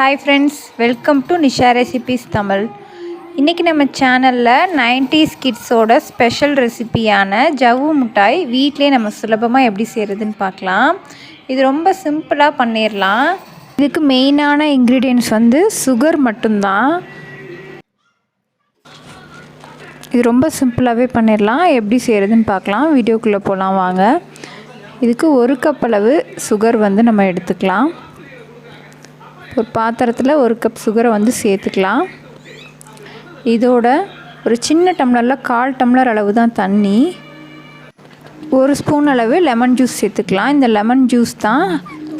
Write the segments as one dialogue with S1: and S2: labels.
S1: Hi friends welcome to Nisha recipes Tamil இன்றைக்கி நம்ம சேனலில் 90s கிட்ஸோட ஸ்பெஷல் ரெசிபியான ஜவ்வு மிட்டாய் வீட்டிலே நம்ம சுலபமாக எப்படி செய்கிறதுன்னு பார்க்கலாம். இது ரொம்ப சிம்பிளாக பண்ணிடலாம் இதுக்கு மெயினான இன்க்ரீடியன்ட்ஸ் வந்து சுகர் மட்டும்தான். இது ரொம்ப சிம்பிளாகவே பண்ணிடலாம் எப்படி செய்கிறதுன்னு பார்க்கலாம். வீடியோக்குள்ளே போகலாம் வாங்க. இதுக்கு ஒரு கப் அளவு சுகர் வந்து நம்ம எடுத்துக்கலாம். ஒரு பாத்திரத்தில் ஒரு கப் சுகரை வந்து சேர்த்துக்கலாம். இதோட ஒரு சின்ன டம்ளரில் கால் டம்ளர் அளவு தான் தண்ணி. ஒரு ஸ்பூன் அளவு லெமன் ஜூஸ் சேர்த்துக்கலாம். இந்த லெமன் ஜூஸ் தான்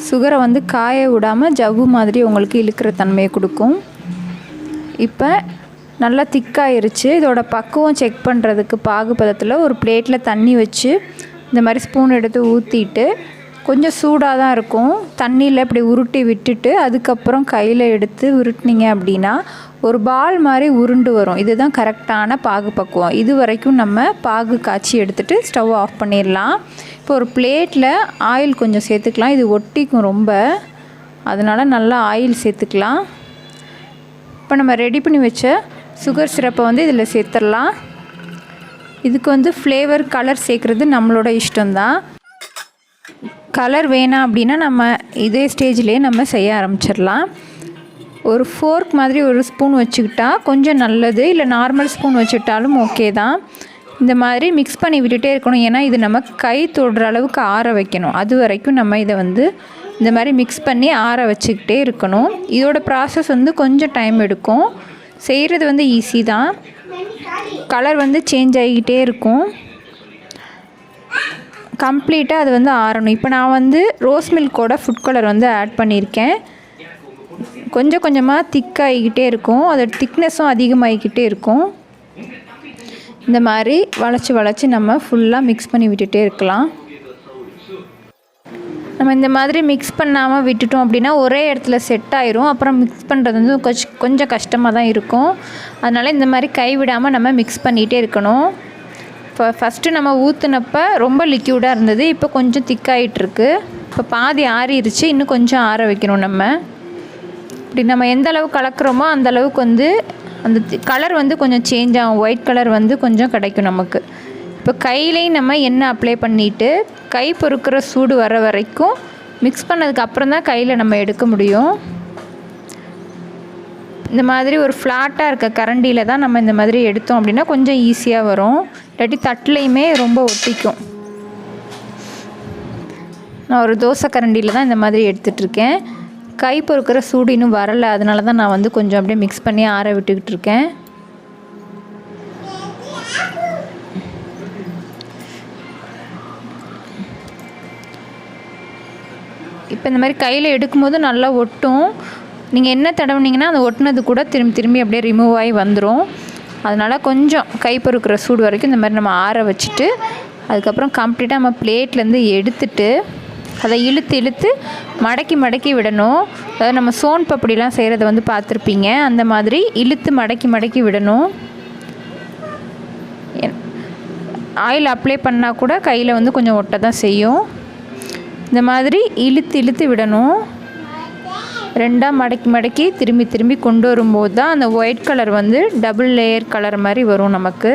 S1: சுகரை வந்து காய விடாமல் ஜவ்வு மாதிரி உங்களுக்கு இழுக்கிற தன்மையை கொடுக்கும். இப்போ நல்லா திக்காயிருச்சு இதோட பக்குவம் செக் பண்ணுறதுக்கு பாகுபதத்தில் ஒரு பிளேட்டில் தண்ணி வச்சு இந்த மாதிரி ஸ்பூன் எடுத்து ஊற்றிட்டு கொஞ்சம் சூடாக தான் இருக்கும். தண்ணியில் இப்படி உருட்டி விட்டுட்டு அதுக்கப்புறம் கையில் எடுத்து உருட்டினீங்க அப்படின்னா ஒரு பால் மாதிரி உருண்டு வரும். இதுதான் கரெக்டான பாகு பக்குவம். இது வரைக்கும் நம்ம பாகு காய்ச்சி எடுத்துகிட்டு ஸ்டவ் ஆஃப் பண்ணிடலாம். இப்போ ஒரு பிளேட்டில் ஆயில் கொஞ்சம் சேர்த்துக்கலாம். இது ஒட்டிக்கும் ரொம்ப. அதனால் நல்லா ஆயில் சேர்த்துக்கலாம். இப்போ நம்ம ரெடி பண்ணி வச்ச சுகர் சிரப்பை வந்து இதில் சேர்த்துடலாம். இதுக்கு வந்து ஃப்ளேவர் கலர் சேர்க்குறது நம்மளோட இஷ்டம்தான். கலர் வேணாம் அப்படின்னா நம்ம இதே ஸ்டேஜ்லேயே நம்ம செய்ய ஆரம்பிச்சிடலாம். ஒரு ஃபோர்க் மாதிரி ஒரு ஸ்பூன் வச்சுக்கிட்டா கொஞ்சம் நல்லது. இல்லை நார்மல் ஸ்பூன் வச்சுக்கிட்டாலும் ஓகே தான். இந்த மாதிரி மிக்ஸ் பண்ணி விட்டுட்டே இருக்கணும். ஏன்னா இது நம்ம கை தொடுற அளவுக்கு ஆற வைக்கணும். அது வரைக்கும் நம்ம இதை வந்து இந்த மாதிரி மிக்ஸ் பண்ணி ஆற வச்சுக்கிட்டே இருக்கணும். இதோட ப்ராசஸ் வந்து கொஞ்சம் டைம் எடுக்கும். செய்கிறது வந்து ஈஸி தான். கலர் வந்து சேஞ்ச் ஆகிக்கிட்டே இருக்கும். கம்ப்ளீட்டாக அது வந்து ஆறணும். இப்போ நான் வந்து ரோஸ் மில்கோட ஃபுட் கலர் வந்து ஆட் பண்ணியிருக்கேன். கொஞ்சம் கொஞ்சமாக திக்காகிக்கிட்டே இருக்கும். அதோட திக்னஸும் அதிகமாகிக்கிட்டே இருக்கும். இந்த மாதிரி வளைச்சி வளைச்சி நம்ம ஃபுல்லாக மிக்ஸ் பண்ணி விட்டுட்டே இருக்கலாம். நம்ம இந்த மாதிரி மிக்ஸ் பண்ணாமல் விட்டுட்டோம் அப்படின்னா ஒரே இடத்துல செட் ஆயிரும். அப்புறம் மிக்ஸ் பண்ணுறது வந்து கொஞ்சம் கொஞ்சம் கஷ்டமாக தான் இருக்கும். அதனால் இந்த மாதிரி கைவிடாமல் நம்ம மிக்ஸ் பண்ணிகிட்டே இருக்கணும். இப்போ ஃபஸ்ட்டு நம்ம ஊற்றுனப்ப ரொம்ப லிக்யூடாக இருந்தது. இப்போ கொஞ்சம் திக்காயிட்ருக்கு இப்போ பாதி ஆறிடுச்சு இன்னும் கொஞ்சம் ஆற வைக்கணும் நம்ம. இப்படி நம்ம எந்த அளவு கலக்கிறோமோ அந்த அளவுக்கு வந்து அந்த கலர் வந்து கொஞ்சம் சேஞ்ச் ஆகும். ஒயிட் கலர் வந்து கொஞ்சம் கிடைக்கும் நமக்கு. இப்போ கையிலையும் நம்ம எண்ணெய் அப்ளை பண்ணிவிட்டு கை பொறுக்கிற சூடு வர வரைக்கும் மிக்ஸ் பண்ணதுக்கு அப்புறம் தான் கையில் நம்ம எடுக்க முடியும். இந்த மாதிரி ஒரு ஃப்ளாட்டாக இருக்க கரண்டியில் தான் நம்ம இந்த மாதிரி எடுத்தோம் அப்படின்னா கொஞ்சம் ஈஸியாக வரும். இல்லாட்டி தட்டுலையுமே ரொம்ப ஒட்டிக்கும். நான் ஒரு தோசை கரண்டியில் தான் இந்த மாதிரி எடுத்துகிட்ருக்கேன் கை பொறுக்கிற சூடு இன்னும் வரலை. அதனால தான் நான் வந்து கொஞ்சம் அப்படியே மிக்ஸ் பண்ணி ஆற விட்டுக்கிட்டு இருக்கேன். இப்போ இந்த மாதிரி கையில் எடுக்கும்போது நல்லா ஒட்டும். நீங்கள் என்ன தடவுனீங்கன்னா அந்த ஒட்டினது கூட திரும்பி திரும்பி அப்படியே ரிமூவ் ஆகி வந்துடும் அதனால் கொஞ்சம் கைப்பறுக்கிற சூடு வரைக்கும் இந்த மாதிரி நம்ம ஆற வச்சுட்டு அதுக்கப்புறம் கம்ப்ளீட்டாக நம்ம பிளேட்லேருந்து எடுத்துட்டு அதை இழுத்து இழுத்து மடக்கி மடக்கி விடணும். அதாவது நம்ம சோன் பப்படிலாம் செய்கிறத வந்து பார்த்துருப்பீங்க. அந்த மாதிரி இழுத்து மடக்கி மடக்கி விடணும். ஆயில் அப்ளை பண்ணால் கூட கையில் வந்து கொஞ்சம் ஒட்ட தான் செய்யும். இந்த மாதிரி இழுத்து இழுத்து விடணும். ரெண்டாக மடக்கி மடக்கி திரும்பி திரும்பி கொண்டு வரும்போது தான் அந்த ஒயிட் கலர் வந்து டபுள் லேயர் கலர் மாதிரி வரும் நமக்கு.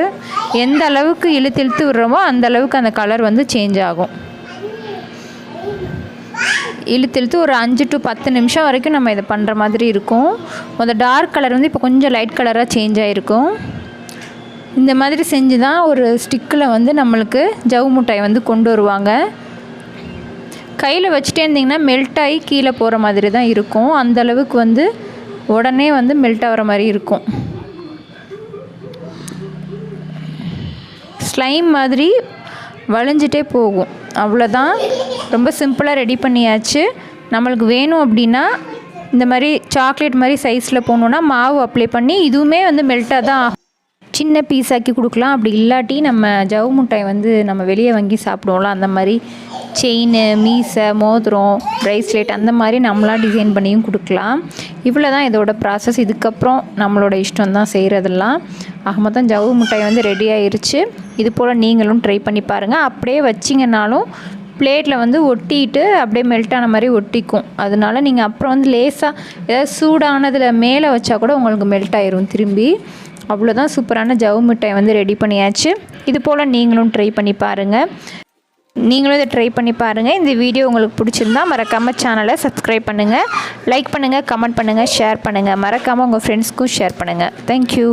S1: எந்த அளவுக்கு இழுத்து இழுத்து விடுறோமோ அந்த அளவுக்கு அந்த கலர் வந்து சேஞ்ச் ஆகும். இழுத்து இழுத்து ஒரு அஞ்சு டு பத்து நிமிஷம் வரைக்கும் நம்ம இதை பண்ணுற மாதிரி இருக்கும். அந்த டார்க் கலர் வந்து இப்போ கொஞ்சம் லைட் கலராக சேஞ்ச் ஆகிருக்கும் இந்த மாதிரி செஞ்சு தான் ஒரு ஸ்டிக்கில் வந்து நம்மளுக்கு ஜவு மிட்டாய் வந்து கொண்டு வருவாங்க. கையில் வச்சுட்டே இருந்திங்கன்னா மெல்ட் ஆகி கீழே போகிற மாதிரி தான் இருக்கும். அந்த அளவுக்கு வந்து உடனே வந்து மெல்ட் ஆகிற மாதிரி இருக்கும். ஸ்லைம் மாதிரி வளைஞ்சிட்டே போகும். அவ்வளோதான் ரொம்ப சிம்பிளாக ரெடி பண்ணியாச்சு. நம்மளுக்கு வேணும் அப்படின்னா இந்த மாதிரி சாக்லேட் மாதிரி சைஸில் போகணுன்னா மாவு அப்ளை பண்ணி இதுவுமே வந்து மெல்ட்டாக தான் ஆகும். சின்ன பீஸ் ஆக்கி கொடுக்கலாம். அப்படி இல்லாட்டி நம்ம ஜவு மிட்டாய் வந்து நம்ம வெளியே வாங்கி சாப்பிடுவோம்ல அந்த மாதிரி செயின் மீசை மோதிரம் ப்ரைஸ்லெட் அந்த மாதிரி நம்மளாக டிசைன் பண்ணியும் கொடுக்கலாம். இவ்வளோ தான் இதோட ப்ராசஸ் இதுக்கப்புறம் நம்மளோட இஷ்டம் தான் செய்கிறதெல்லாம் ஆக மொத்தம் ஜவு மிட்டாய் வந்து ரெடி ஆயிருச்சு. இது போல் நீங்களும் ட்ரை பண்ணி பாருங்கள் அப்படியே வச்சிங்கனாலும் பிளேட்டில் வந்து ஒட்டிட்டு அப்படியே மெல்ட் ஆன மாதிரி ஒட்டிக்கும். அதனால நீங்கள் அப்புறம் வந்து லேசாக ஏதாவது சூடானதில் மேலே வச்சா கூட உங்களுக்கு மெல்ட் ஆயிரும் திரும்பி. அவ்வளோதான் சூப்பரான ஜவு மிட்டாய் வந்து ரெடி பண்ணியாச்சு. இது போல் நீங்களும் ட்ரை பண்ணி பாருங்கள் நீங்களும் இதை ட்ரை பண்ணி பாருங்கள் இந்த வீடியோ உங்களுக்கு பிடிச்சிருந்தா மறக்காமல் சேனலை சப்ஸ்கிரைப் பண்ணுங்கள் லைக் பண்ணுங்கள் கமெண்ட் பண்ணுங்கள் ஷேர் பண்ணுங்கள் மறக்காமல் உங்கள் ஃப்ரெண்ட்ஸ்க்கும் ஷேர் பண்ணுங்கள் தேங்க்யூ